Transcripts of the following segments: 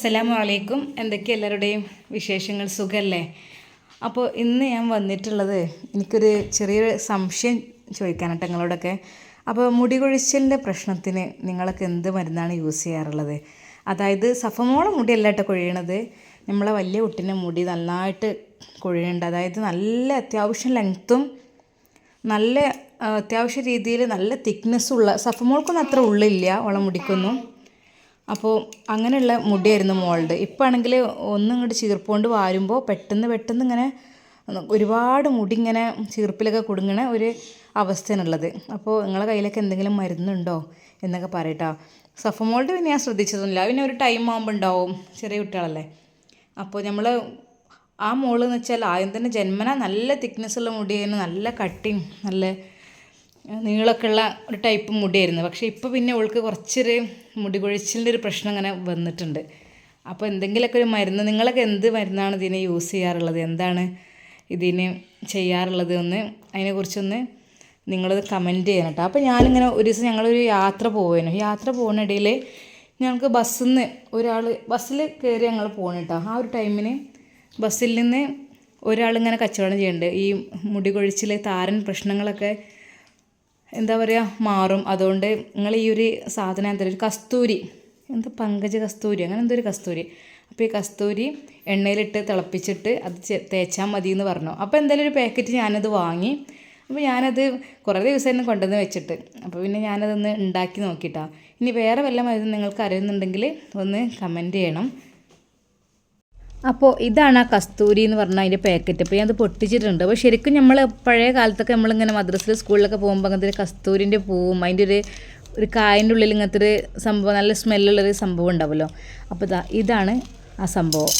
അസ്സലാമു അലൈക്കും എന്തൊക്കെ എല്ലാവരുടെയും വിശേഷങ്ങൾ? സുഖമല്ലേ അപ്പോൾ ഇന്ന് ഞാൻ വന്നിട്ടുള്ളത് എനിക്കൊരു ചെറിയൊരു സംശയം ചോദിക്കാനായിട്ട് നിങ്ങളോടൊക്കെ. അപ്പോൾ മുടി കൊഴിച്ചിലിന്റെ പ്രശ്നത്തിന് നിങ്ങളൊക്കെ എന്ത് മരുന്നാണ് യൂസ് ചെയ്യാറുള്ളത്? അതായത് സഫമോളം മുടിയല്ല കേട്ടോ കൊഴിയണത്. നമ്മളെ വലിയ കുട്ടീന്റെ മുടി നന്നായിട്ട് കൊഴിയുന്നുണ്ട് അതായത് നല്ല അത്യാവശ്യം ലെങ്ത്തും നല്ല അത്യാവശ്യ രീതിയിൽ നല്ല തിക്നെസ്സുള്ള സഫമോൾക്കൊന്നും അത്ര ഉള്ളില്ല ഓളെ മുടിക്കൊന്നും. അപ്പോൾ അങ്ങനെയുള്ള മുടിയായിരുന്നു മോളുടെ ഇപ്പോൾ ആണെങ്കിൽ ഒന്നും ഇങ്ങോട്ട് ചീർപ്പുകൊണ്ട് വാരുമ്പോൾ പെട്ടെന്ന് പെട്ടെന്ന് ഇങ്ങനെ ഒരുപാട് മുടി ഇങ്ങനെ ചീർപ്പിലൊക്കെ കുടുങ്ങണ ഒരു അവസ്ഥയാണുള്ളത്. അപ്പോൾ നിങ്ങളെ കയ്യിലൊക്കെ എന്തെങ്കിലും മരുന്നുണ്ടോ എന്നൊക്കെ പറയട്ടോ. സഫമോൾഡ് പിന്നെ ഞാൻ ശ്രദ്ധിച്ചതൊന്നുമില്ല പിന്നെ ഒരു ടൈം ആകുമ്പോൾ ഉണ്ടാവും. ചെറിയ കുട്ടികളല്ലേ. അപ്പോൾ നമ്മൾ ആ മോൾ എന്ന് വെച്ചാൽ ആദ്യം തന്നെ ജന്മന നല്ല തിക്നെസ്സുള്ള മുടിയായിരുന്നു നല്ല കട്ടിങ് നല്ല നീളമൊക്കെ ഉള്ള ഒരു ടൈപ്പ് മുടിയായിരുന്നു. പക്ഷേ ഇപ്പോൾ പിന്നെ അവൾക്ക് കുറച്ചൊരു മുടി കൊഴിച്ചിലിന്റെ ഒരു പ്രശ്നം അങ്ങനെ വന്നിട്ടുണ്ട്. അപ്പോൾ എന്തെങ്കിലുമൊക്കെ ഒരു മരുന്ന് നിങ്ങളൊക്കെ എന്ത് മരുന്നാണ് ഇതിനെ യൂസ് ചെയ്യാറുള്ളത്? എന്താണ് ഇതിന് ചെയ്യാറുള്ളത്? ഒന്ന് അതിനെക്കുറിച്ചൊന്ന് നിങ്ങളത് കമന്റ് ചെയ്യണം കേട്ടോ. അപ്പോൾ ഞാനിങ്ങനെ ഒരു ദിവസം ഞങ്ങളൊരു യാത്ര പോവുകയായിരുന്നു യാത്ര പോകുന്നിടയിൽ ഞങ്ങൾക്ക് ബസ്സിൽ നിന്ന് ഒരാൾ ബസ്സിൽ കയറി ഞങ്ങൾ പോകണം കേട്ടോ. ആ ഒരു ടൈമിന് ബസ്സിൽ നിന്ന് ഒരാളിങ്ങനെ കച്ചവടം ചെയ്യുന്നുണ്ട് ഈ മുടി കൊഴിച്ചിൽ താരൻ പ്രശ്നങ്ങളൊക്കെ എന്താ പറയുക മാറും. അതുകൊണ്ട് നിങ്ങൾ ഈ ഒരു സാധനം എന്താ ഒരു കസ്തൂരി എന്താ പങ്കജ കസ്തൂരി അങ്ങനെ എന്തോ ഒരു കസ്തൂരി. അപ്പോൾ ഈ കസ്തൂരി എണ്ണയിലിട്ട് തിളപ്പിച്ചിട്ട് അത് തേച്ചാൽ മതി എന്ന് പറഞ്ഞു. അപ്പോൾ എന്തായാലും ഒരു പാക്കറ്റ് ഞാനത് വാങ്ങി. അപ്പോൾ ഞാനത് കുറേ ദിവസം തന്നെ കൊണ്ടുവന്ന് വെച്ചിട്ട്. അപ്പോൾ പിന്നെ ഞാനതൊന്ന് ഉണ്ടാക്കി നോക്കിയിട്ടാണ് ഇനി വേറെ വല്ല മരുന്ന് നിങ്ങൾക്ക് അറിയുന്നുണ്ടെങ്കിൽ ഒന്ന് കമന്റ് ചെയ്യണം. അപ്പോൾ ഇതാണ് ആ കസ്തൂരി എന്ന് പറഞ്ഞ അതിന്റെ പാക്കറ്റ് അപ്പോൾ അത് പൊട്ടിച്ചിട്ടുണ്ട്. അപ്പോൾ ശരിക്കും നമ്മൾ പഴയ കാലത്തൊക്കെ നമ്മളിങ്ങനെ മദ്രസിൽ സ്കൂളിലൊക്കെ പോകുമ്പോൾ അങ്ങനത്തെ കസ്തൂരിന്റെ പൂവും അതിന്റെ ഒരു ഒരു കായന്റെ ഉള്ളിൽ ഇങ്ങനത്തെ ഒരു സംഭവം നല്ല സ്മെല്ലുള്ളൊരു സംഭവം ഉണ്ടാവുമല്ലോ. അപ്പോൾ ഇതാ ഇതാണ് ആ സംഭവം.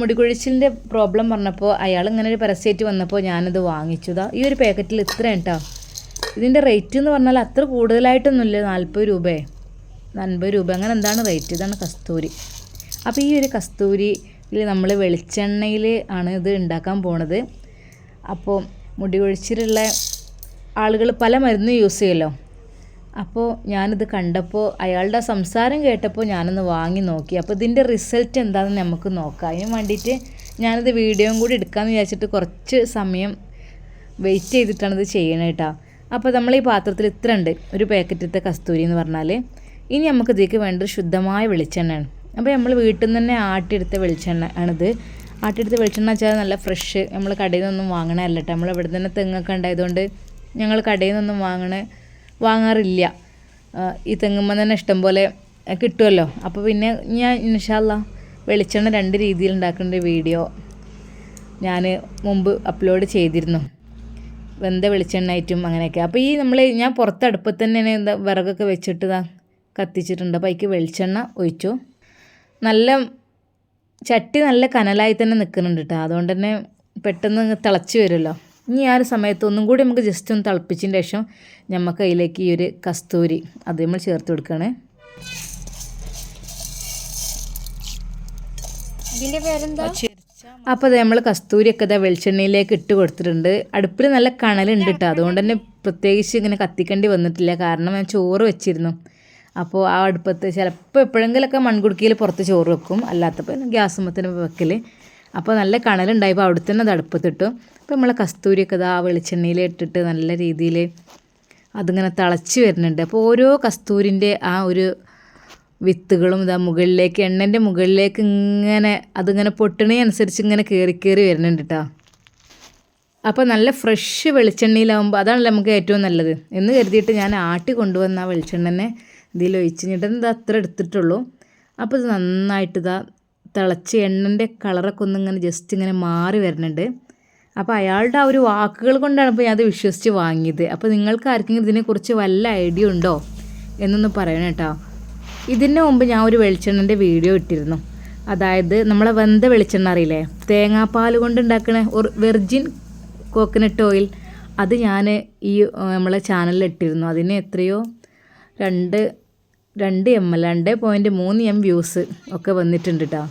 മുടികൊഴിച്ചിലിന്റെ പ്രോബ്ലം പറഞ്ഞപ്പോൾ അയാൾ ഇങ്ങനെ ഒരു പരസ്യമായിട്ട് വന്നപ്പോൾ ഞാനത് വാങ്ങിച്ചു. ഇതാ ഈ ഒരു പാക്കറ്റിൽ ഇത്ര കേട്ടോ ഇതിന്റെ റേറ്റ് എന്ന് പറഞ്ഞാൽ അത്ര കൂടുതലായിട്ടൊന്നുമില്ല നാൽപ്പത് രൂപയെ. അൻപത് രൂപ. അങ്ങനെ എന്താണ് റേറ്റ് ഇതാണ് കസ്തൂരി. അപ്പോൾ ഈ ഒരു കസ്തൂരിയിൽ നമ്മൾ വെളിച്ചെണ്ണയിൽ ആണ് ഇത് ഉണ്ടാക്കാൻ പോണത്. അപ്പോൾ മുടി കൊഴിച്ചിലുള്ള ആളുകൾ പല മരുന്നും യൂസ് ചെയ്യുമല്ലോ. അപ്പോൾ ഞാനിത് കണ്ടപ്പോൾ അയാളുടെ സംസാരം കേട്ടപ്പോൾ ഞാനൊന്ന് വാങ്ങി നോക്കി. അപ്പോൾ ഇതിന്റെ റിസൾട്ട് എന്താണെന്ന് നമുക്ക് നോക്കാം. അതിന് വേണ്ടിയിട്ട് ഞാനിത് വീഡിയോയും കൂടി എടുക്കാമെന്ന് വിചാരിച്ചിട്ട് കുറച്ച് സമയം വെയിറ്റ് ചെയ്തിട്ടാണ് ഇത് ചെയ്യണേട്ടോ അപ്പോൾ നമ്മൾ ഈ പാത്രത്തിൽ ഇത്ര ഉണ്ട് ഒരു പാക്കറ്റത്തെ കസ്തൂരി എന്ന് പറഞ്ഞാൽ ഇനി നമുക്ക് ഇതിലേക്ക് വേണ്ടത് ശുദ്ധമായ വെളിച്ചെണ്ണയാണ്. അപ്പോൾ നമ്മൾ വീട്ടിൽ നിന്ന് തന്നെ ആട്ടിയെടുത്ത വെളിച്ചെണ്ണ ആണിത്. ആട്ടിയെടുത്ത വെളിച്ചെണ്ണ വെച്ചാൽ നല്ല ഫ്രഷ് നമ്മൾ കടയിൽ നിന്നൊന്നും വാങ്ങണമല്ല കേട്ടോ. നമ്മൾ ഇവിടെ തന്നെ തെങ്ങൊക്കെ ഉണ്ടായതുകൊണ്ട് ഞങ്ങൾ കടയിൽ നിന്നൊന്നും വാങ്ങണ വാങ്ങാറില്ല. ഈ തെങ്ങുമ്പോൾ തന്നെ ഇഷ്ടം പോലെ കിട്ടുമല്ലോ അപ്പോൾ പിന്നെ ഞാൻ ഇൻഷാല്ല വെളിച്ചെണ്ണ രണ്ട് രീതിയിൽ ഉണ്ടാക്കുന്ന ഒരു വീഡിയോ ഞാൻ മുമ്പ് അപ്ലോഡ് ചെയ്തിരുന്നു. വെന്ത വെളിച്ചെണ്ണ ആയിട്ടും അങ്ങനെയൊക്കെ. അപ്പോൾ ഈ നമ്മൾ ഞാൻ പുറത്ത് അടുപ്പത്ത് തന്നെയാണ് എന്താ വിറകൊക്കെ വെച്ചിട്ട് ഇതാ കത്തിച്ചിട്ടുണ്ട്. അപ്പോൾ അതിക്ക് വെളിച്ചെണ്ണ ഒഴിച്ചു. നല്ല ചട്ടി നല്ല കനലായി തന്നെ നിൽക്കുന്നുണ്ട് കേട്ടോ. അതുകൊണ്ട് തന്നെ പെട്ടെന്ന് തിളച്ച് വരുമല്ലോ. ഇനി ആ ഒരു സമയത്ത് ഒന്നും കൂടി നമുക്ക് ജസ്റ്റ് ഒന്ന് തിളപ്പിച്ചതിന് ശേഷം നമുക്ക് അതിലേക്ക് ഈ ഒരു കസ്തൂരി അത് നമ്മൾ ചേർത്ത് കൊടുക്കുകയാണ്. അപ്പോൾ അത് നമ്മൾ കസ്തൂരിയൊക്കെ ഇതാ വെളിച്ചെണ്ണയിലേക്ക് ഇട്ട് കൊടുത്തിട്ടുണ്ട്. അടുപ്പിൽ നല്ല കണലുണ്ട് കേട്ടോ. അതുകൊണ്ട് തന്നെ പ്രത്യേകിച്ച് ഇങ്ങനെ കത്തിക്കേണ്ടി വന്നിട്ടില്ല. കാരണം ഞാൻ ചോറ് വെച്ചിരുന്നു. അപ്പോൾ ആ അടുപ്പത്ത് ചിലപ്പോൾ എപ്പോഴെങ്കിലൊക്കെ മൺകുടുക്കിയിൽ പുറത്ത് ചോറ് വെക്കും. അല്ലാത്തപ്പോൾ ഗ്യാസുമ്മത്തിന് വെക്കൽ അപ്പോൾ നല്ല കണലുണ്ടായപ്പോൾ അവിടെ തന്നെ അത് അടുപ്പത്തിട്ടു. അപ്പോൾ നമ്മൾ കസ്തൂരിയൊക്കെ ഇതാ വെളിച്ചെണ്ണയിൽ ഇട്ടിട്ട് നല്ല രീതിയിൽ അതിങ്ങനെ തിളച്ച് വരുന്നുണ്ട്. അപ്പോൾ ഓരോ കസ്തൂരിന്റെ ആ ഒരു വിത്തുകളും ഇതാ മുകളിലേക്ക് എണ്ണന്റെ മുകളിലേക്ക് ഇങ്ങനെ അതിങ്ങനെ പൊട്ടണയനുസരിച്ച് ഇങ്ങനെ കയറി കയറി വരുന്നുണ്ട് കേട്ടോ അപ്പോൾ നല്ല ഫ്രഷ് വെളിച്ചെണ്ണയിലാവുമ്പോൾ അതാണല്ലോ നമുക്ക് ഏറ്റവും നല്ലത്. എന്ന് കരുതിയിട്ട് ഞാൻ ആട്ടി കൊണ്ടുവന്ന ആ വെളിച്ചെണ്ണനെ ഇതിൽ ഒഴിച്ചിട്ട് ഇത് അത്ര എടുത്തിട്ടുള്ളൂ. അപ്പോൾ ഇത് നന്നായിട്ട് ഇതാ തിളച്ച് എണ്ണന്റെ കളറൊക്കെ ഒന്ന് ഇങ്ങനെ ജസ്റ്റ് ഇങ്ങനെ മാറി വരുന്നുണ്ട്. അപ്പോൾ അയാളുടെ ആ ഒരു വാക്കുകൾ കൊണ്ടാണ് ഇപ്പോൾ ഞാൻ അത് വിശ്വസിച്ച് വാങ്ങിയത്. അപ്പോൾ നിങ്ങൾക്ക് ആർക്കെങ്കിലും ഇതിനെക്കുറിച്ച് വല്ല ഐഡിയ ഉണ്ടോ എന്നൊന്ന് പറയണം കേട്ടോ. ഇതിന് മുമ്പ് ഞാൻ ഒരു വെളിച്ചെണ്ണന്റെ വീഡിയോ ഇട്ടിരുന്നു. അതായത് നമ്മളെ വെന്ത വെളിച്ചെണ്ണ അറിയില്ലേ? തേങ്ങാപ്പാൽ കൊണ്ട് ഉണ്ടാക്കുന്ന ഒരു വെർജിൻ കോക്കനട്ട് ഓയിൽ അത് ഞാൻ ഈ നമ്മളെ ചാനലിൽ ഇട്ടിരുന്നു. അതിന് എത്രയോ? രണ്ട് രണ്ട് എം രണ്ട് പോയിന്റ് മൂന്ന് എം വ്യൂസ് ഒക്കെ വന്നിട്ടുണ്ട് കേട്ടോ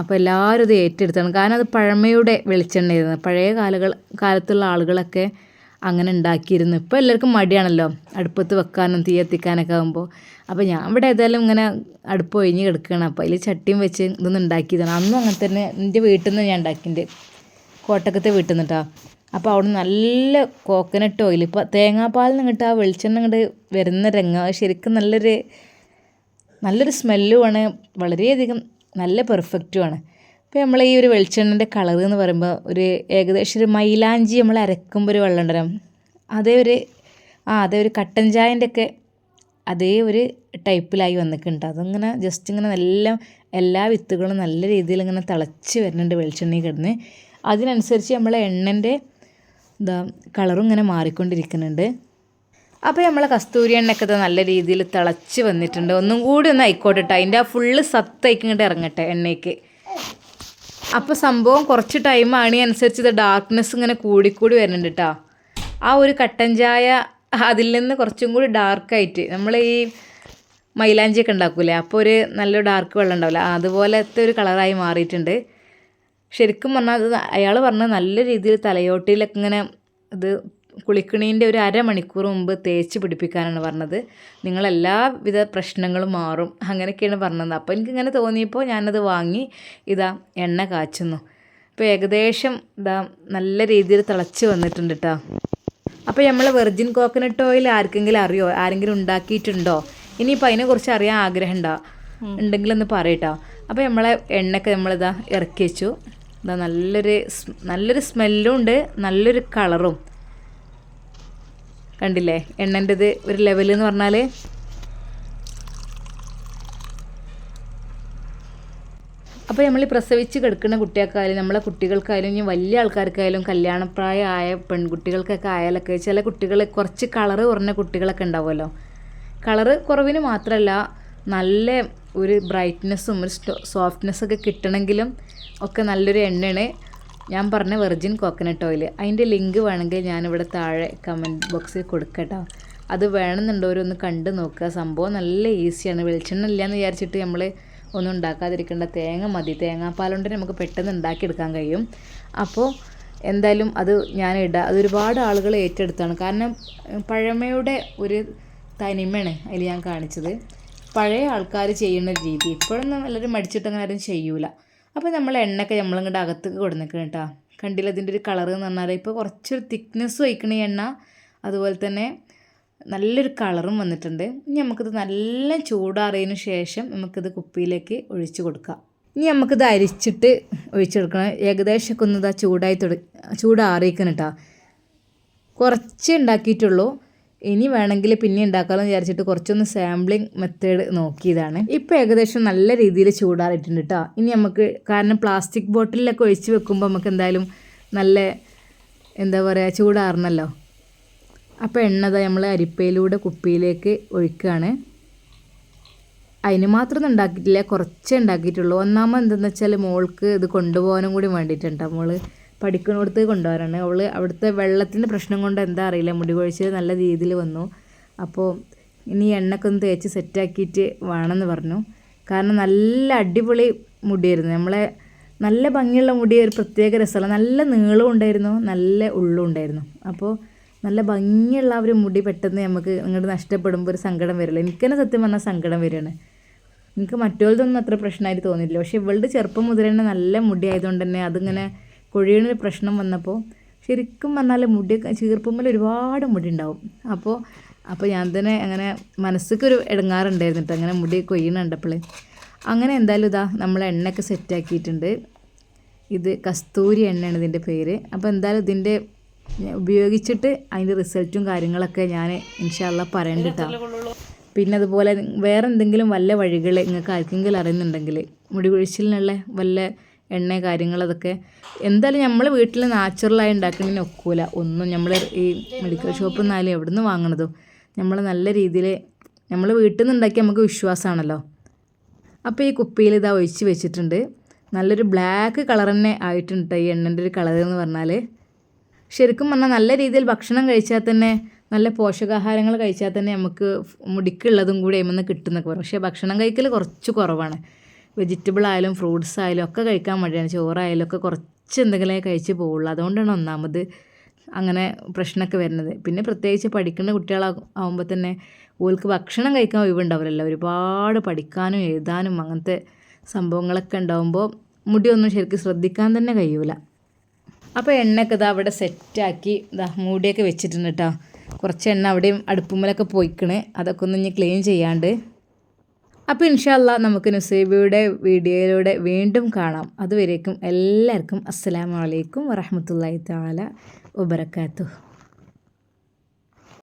അപ്പോൾ എല്ലാവരും ഇത് ഏറ്റെടുത്താണ്. കാരണം അത് പഴമയുടെ വെളിച്ചെണ്ണയായിരുന്നു. പഴയ കാലകൾ കാലത്തുള്ള ആളുകളൊക്കെ അങ്ങനെ ഉണ്ടാക്കിയിരുന്നു. ഇപ്പോൾ എല്ലാവർക്കും മടിയാണല്ലോ. അടുപ്പത്ത് വെക്കാനും തീ എത്തിക്കാനൊക്കെ ആകുമ്പോൾ അപ്പോൾ ഞാൻ ഇവിടെ ഏതായാലും ഇങ്ങനെ അടുപ്പ് ഒഴിഞ്ഞ് കിടക്കുകയാണ് അപ്പോൾ അതിൽ ചട്ടിയും വെച്ച് ഇതൊന്നും ഉണ്ടാക്കിയതാണ്. അന്നും അങ്ങനെ തന്നെ എന്റെ വീട്ടിൽ നിന്ന് ഞാൻ ഉണ്ടാക്കിന്റെ കോട്ടക്കത്തെ വീട്ടിൽ നിന്ന് കേട്ടോ അപ്പോൾ അവിടെ നല്ല കോക്കനട്ട് ഓയിൽ ഇപ്പോൾ തേങ്ങാപ്പാലിൽ നിന്നിട്ട് ആ വെളിച്ചെണ്ണ ഇങ്ങോട്ട് വരുന്ന രംഗം ശരിക്കും നല്ലൊരു നല്ലൊരു സ്മെല്ലുമാണ്. വളരെയധികം നല്ല പെർഫെക്റ്റുമാണ്. ഇപ്പോൾ നമ്മൾ ഈ ഒരു വെളിച്ചെണ്ണന്റെ കളർ എന്ന് പറയുമ്പോൾ ഒരു ഏകദേശം ഒരു മൈലാഞ്ചി നമ്മൾ അരക്കുമ്പോൾ ഒരു വെള്ളം ഉണ്ടല്ലോ അതേ ഒരു ആ അതേ ഒരു കട്ടൻ ചായന്റെ ഒക്കെ അതേ ഒരു ടൈപ്പിലായി വന്നിട്ടുണ്ട്. അതിങ്ങനെ ജസ്റ്റ് ഇങ്ങനെ നല്ല എല്ലാ വിത്തുകളും നല്ല രീതിയിൽ ഇങ്ങനെ തിളച്ച് വരുന്നുണ്ട് വെളിച്ചെണ്ണയിൽ കിടന്ന്. അതിനനുസരിച്ച് നമ്മളെ എണ്ണന്റെ എന്താ കളറും ഇങ്ങനെ മാറിക്കൊണ്ടിരിക്കുന്നുണ്ട്. അപ്പോൾ നമ്മളെ കസ്തൂരി എണ്ണയൊക്കെ ഇത് നല്ല രീതിയിൽ തിളച്ച് വന്നിട്ടുണ്ട്. ഒന്നും കൂടി ഒന്ന് ആയിക്കോട്ടെ കേട്ടോ അതിന്റെ ആ ഫുള്ള് സത്തായിക്ക് ഇറങ്ങട്ടെ എണ്ണയ്ക്ക്. അപ്പോൾ സംഭവം കുറച്ച് ടൈമാണ് അനുസരിച്ച് ഇത് ഡാർക്ക്നെസ് ഇങ്ങനെ കൂടിക്കൂടി വരുന്നുണ്ട് കേട്ടോ ആ ഒരു കട്ടൻ ചായ അതിൽ നിന്ന് കുറച്ചും കൂടി ഡാർക്കായിട്ട് നമ്മൾ ഈ മൈലാഞ്ചിയൊക്കെ ഉണ്ടാക്കൂലേ? അപ്പോൾ ഒരു നല്ല ഡാർക്ക് വെള്ളം ഉണ്ടാവില്ല? അതുപോലത്തെ ഒരു കളറായി മാറിയിട്ടുണ്ട്. ശരിക്കും പറഞ്ഞാൽ അത് അയാൾ പറഞ്ഞ നല്ല രീതിയിൽ തലയോട്ടിയിലൊക്കെ ഇങ്ങനെ ഇത് കുളിക്കണീന്റെ ഒരു അരമണിക്കൂർ മുമ്പ് തേച്ച് പിടിപ്പിക്കാനാണ് പറഞ്ഞത്. നിങ്ങളെല്ലാവിധ പ്രശ്നങ്ങളും മാറും. അങ്ങനെയൊക്കെയാണ് പറഞ്ഞത്. അപ്പോൾ എനിക്കിങ്ങനെ തോന്നിയപ്പോൾ ഞാനത് വാങ്ങി ഇതാ എണ്ണ കാച്ചുന്നു. ഇപ്പോൾ ഏകദേശം ഇതാ നല്ല രീതിയിൽ തിളച്ച് വന്നിട്ടുണ്ട് കേട്ടോ അപ്പോൾ നമ്മൾ വെർജിൻ കോക്കനട്ട് ഓയിൽ ആർക്കെങ്കിലും അറിയോ? ആരെങ്കിലും ഉണ്ടാക്കിയിട്ടുണ്ടോ? ഇനിയിപ്പോൾ അതിനെക്കുറിച്ച് അറിയാൻ ആഗ്രഹം ഉണ്ടോ? ഉണ്ടെങ്കിലൊന്ന് പറയട്ടോ അപ്പോൾ നമ്മളെ എണ്ണയൊക്കെ നമ്മളിതാ ഇറക്കി വെച്ചു. ഇതാ നല്ലൊരു നല്ലൊരു സ്മെല്ലും ഉണ്ട്. നല്ലൊരു കളറും കണ്ടില്ലേ? എണ്ണന്റെത് ഒരു ലെവൽ എന്ന് പറഞ്ഞാൽ അപ്പോൾ നമ്മൾ പ്രസവിച്ച് കിടക്കുന്ന കുട്ടികൾക്കായാലും നമ്മളെ കുട്ടികൾക്കായാലും ഇനി വലിയ ആൾക്കാർക്കായാലും കല്യാണപ്രായമായ പെൺകുട്ടികൾക്കൊക്കെ ആയാലൊക്കെ ചില കുട്ടികൾ കുറച്ച് കളറ് കുറഞ്ഞ കുട്ടികളൊക്കെ ഉണ്ടാവുമല്ലോ കളറ് കുറവിന് മാത്രമല്ല നല്ല ഒരു ബ്രൈറ്റ്നെസ്സും ഒരു സോഫ്റ്റ്നെസ്സൊക്കെ കിട്ടണമെങ്കിലും ഒക്കെ നല്ലൊരു എണ്ണയാണ് ഞാൻ പറഞ്ഞ വെർജിൻ കോക്കനട്ട് ഓയിൽ അതിന്റെ ലിങ്ക് വേണമെങ്കിൽ ഞാനിവിടെ താഴെ കമന്റ് ബോക്സിൽ കൊടുക്കട്ടോ. അത് വേണമെന്നുണ്ടോരൊന്ന് കണ്ട് നോക്കുക. സംഭവം നല്ല ഈസിയാണ് വെളിച്ചെണ്ണ ഇല്ലയെന്ന് വിചാരിച്ചിട്ട് നമ്മൾ ഒന്നും ഉണ്ടാക്കാതിരിക്കേണ്ട. തേങ്ങ മതി. തേങ്ങാപ്പാലുകൊണ്ട് നമുക്ക് പെട്ടെന്ന് ഉണ്ടാക്കിയെടുക്കാൻ കഴിയും. അപ്പോൾ എന്തായാലും അത് ഞാൻ ഇടാം. അത് ഒരുപാട് ആളുകൾ ഏറ്റെടുത്താണ്. കാരണം പഴമയുടെ ഒരു തനിമയാണ് അതിൽ ഞാൻ കാണിച്ചത്. പഴയ ആൾക്കാർ ചെയ്യുന്ന രീതി. ഇപ്പോഴൊന്നും എല്ലാവരും മടിച്ചിട്ടങ്ങനെ ആരും ചെയ്യൂല. അപ്പോൾ നമ്മൾ എണ്ണയൊക്കെ നമ്മളിങ്ങോട്ട് അകത്തേക്ക് കൊടുന്നിക്കണം കേട്ടോ കണ്ടില്ല ഇതിന്റെ ഒരു കളർ എന്ന് പറഞ്ഞാൽ ഇപ്പോൾ കുറച്ചൊരു തിക്നെസ് വയ്ക്കണ എണ്ണ അതുപോലെ തന്നെ നല്ലൊരു കളറും വന്നിട്ടുണ്ട്. ഇനി നമുക്കിത് നല്ല ചൂടാറിയതിന് ശേഷം നമുക്കിത് കുപ്പിയിലേക്ക് ഒഴിച്ചു കൊടുക്കാം. ഇനി നമുക്കിത് അരിച്ചിട്ട് ഒഴിച്ചെടുക്കണം ഏകദേശമൊക്കെ ഒന്ന് ഇതാ ചൂടായി തുട ചൂടാറിയിക്കണം കേട്ടോ കുറച്ച് ഉണ്ടാക്കിയിട്ടുള്ളൂ. ഇനി വേണമെങ്കിൽ പിന്നെ ഉണ്ടാക്കാമെന്ന് വിചാരിച്ചിട്ട് കുറച്ചൊന്ന് സാമ്പിളിങ് മെത്തേഡ് നോക്കിയതാണ്. ഇപ്പോൾ ഏകദേശം നല്ല രീതിയിൽ ചൂടാറിയിട്ടുണ്ട് കേട്ടോ ഇനി നമുക്ക് കാരണം പ്ലാസ്റ്റിക് ബോട്ടിലൊക്കെ ഒഴിച്ച് വെക്കുമ്പോൾ നമുക്ക് എന്തായാലും നല്ല എന്താ പറയുക ചൂടാറണല്ലോ. അപ്പോൾ എണ്ണ നമ്മൾ അരിപ്പയിലൂടെ കുപ്പിയിലേക്ക് ഒഴിക്കുകയാണ് അതിന് മാത്രമൊന്നും ഉണ്ടാക്കിയിട്ടില്ല കുറച്ചേ ഉണ്ടാക്കിയിട്ടുള്ളൂ. ഒന്നാമത് എന്തെന്ന് വെച്ചാൽ മോൾക്ക് ഇത് കൊണ്ടുപോകാനും കൂടി വേണ്ടിയിട്ടുണ്ട് മോൾ. പഠിക്കുന്നിടത്ത് കൊണ്ടുവരാണ്. അവൾ അവിടുത്തെ വെള്ളത്തിന്റെ പ്രശ്നം കൊണ്ട് എന്താ അറിയില്ല. മുടി കൊഴിച്ച് നല്ല രീതിയിൽ വന്നു. അപ്പോൾ ഇനി എണ്ണയൊക്കെ ഒന്ന് തേച്ച് സെറ്റാക്കിയിട്ട് വേണമെന്ന് പറഞ്ഞു. കാരണം നല്ല അടിപൊളി മുടിയായിരുന്നു. നമ്മളെ നല്ല ഭംഗിയുള്ള മുടി ഒരു പ്രത്യേക രസമല്ല. നല്ല നീളം ഉണ്ടായിരുന്നു. നല്ല ഉള്ളും ഉണ്ടായിരുന്നു. അപ്പോൾ നല്ല ഭംഗിയുള്ള ഒരു മുടി പെട്ടെന്ന് നമുക്ക് ഇങ്ങോട്ട് നഷ്ടപ്പെടുമ്പോൾ ഒരു സങ്കടം വരില്ല. എനിക്ക് തന്നെ സത്യം പറഞ്ഞാൽ സങ്കടം വരികയാണ്. എനിക്ക് മറ്റുള്ളതൊന്നും അത്ര പ്രശ്നമായിട്ട് തോന്നിയില്ല പക്ഷേ ഇവളുടെ ചെറുപ്പം മുതൽ തന്നെ നല്ല മുടി ആയതുകൊണ്ട് തന്നെ അതിങ്ങനെ കൊഴിയണൊരു പ്രശ്നം വന്നപ്പോൾ ശരിക്കും പറഞ്ഞാൽ മുടി ചീർപ്പുമ്പിൽ ഒരുപാട് മുടി ഉണ്ടാവും അപ്പോൾ അപ്പോൾ ഞാൻ തന്നെ അങ്ങനെ മനസ്സിക്കൊരു ഇടങ്ങാറുണ്ടായിരുന്നു കേട്ടോ അങ്ങനെ മുടി കൊയ്യണ അങ്ങനെ എന്തായാലും ഇതാ നമ്മൾ എണ്ണയൊക്കെ സെറ്റാക്കിയിട്ടുണ്ട്. ഇത് കസ്തൂരി എണ്ണയാണ് ഇതിന്റെ പേര്. അപ്പോൾ എന്തായാലും ഇതിന്റെ ഉപയോഗിച്ചിട്ട് അതിന്റെ റിസൾട്ടും കാര്യങ്ങളൊക്കെ ഞാൻ ഇൻഷാല്ല പറയേണ്ടിട്ടാ പിന്നെ അതുപോലെ വേറെ എന്തെങ്കിലും വല്ല വഴികൾ നിങ്ങൾക്ക് ആർക്കെങ്കിലും അറിയുന്നുണ്ടെങ്കിൽ മുടി കൊഴിച്ചിലിനുള്ള വല്ല എണ്ണ കാര്യങ്ങൾ അതൊക്കെ. എന്തായാലും നമ്മൾ വീട്ടിൽ നാച്ചുറലായി ഉണ്ടാക്കുന്നതിന് ഒക്കൂല. ഒന്നും നമ്മൾ ഈ മെഡിക്കൽ ഷോപ്പിൽ നിന്നാലും എവിടെ നിന്ന് വാങ്ങണതോ. നമ്മൾ നല്ല രീതിയിൽ നമ്മൾ വീട്ടിൽ നിന്ന് ഉണ്ടാക്കി നമുക്ക് വിശ്വാസമാണല്ലോ അപ്പോൾ ഈ കുപ്പിയിൽ ഇതാ ഒഴിച്ച് വെച്ചിട്ടുണ്ട്. നല്ലൊരു ബ്ലാക്ക് കളർ തന്നെ ആയിട്ടുണ്ട് ഈ എണ്ണന്റെ ഒരു കളർ എന്ന് പറഞ്ഞാൽ ശരിക്കും പറഞ്ഞാൽ നല്ല രീതിയിൽ ഭക്ഷണം കഴിച്ചാൽ തന്നെ നല്ല പോഷകാഹാരങ്ങൾ കഴിച്ചാൽ തന്നെ നമുക്ക് മുടിക്കുള്ളതും കൂടി അതിൽ കിട്ടുന്നൊക്കെ പറയും. പക്ഷേ ഭക്ഷണം കഴിക്കൽ കുറച്ച് കുറവാണ്. വെജിറ്റബിൾ ആയാലും ഫ്രൂട്ട്സ് ആയാലും ഒക്കെ കഴിക്കാൻ മടിയാണ്. ചോറായാലും ഒക്കെ കുറച്ച് എന്തെങ്കിലും കഴിച്ച് പോവുള്ളൂ. അതുകൊണ്ടാണ് ഒന്നാമത് അങ്ങനെ പ്രശ്നമൊക്കെ വരുന്നത്. പിന്നെ പ്രത്യേകിച്ച് പഠിക്കുന്ന കുട്ടികളാകുമ്പോൾ തന്നെ ഓൾക്ക് ഭക്ഷണം കഴിക്കാൻ ഒഴിവുണ്ടാവില്ലല്ലോ. ഒരുപാട് പഠിക്കാനും എഴുതാനും അങ്ങനത്തെ സംഭവങ്ങളൊക്കെ ഉണ്ടാകുമ്പോൾ മുടിയൊന്നും ശരിക്കും ശ്രദ്ധിക്കാൻ തന്നെ കഴിയൂല. അപ്പോൾ എണ്ണയൊക്കെ ഇതാ അവിടെ സെറ്റാക്കി ഇതാ മൂടിയൊക്കെ വെച്ചിട്ടുണ്ട് കേട്ടോ കുറച്ച് എണ്ണ അവിടെയും അടുപ്പുമ്മലൊക്കെ പോയിക്കണേ. അതൊക്കെ ഒന്ന് ഇനി ക്ലീൻ ചെയ്യാണ്ട് അപ്പോൾ ഇൻഷാല്ല നമുക്ക് നുസൈബയുടെ വീഡിയോയിലൂടെ വീണ്ടും കാണാം. അതുവരേക്കും എല്ലാവർക്കും അസ്സാം വലൈക്കും വറഹമത്തല്ലാഹി താല വബർക്കാത്തു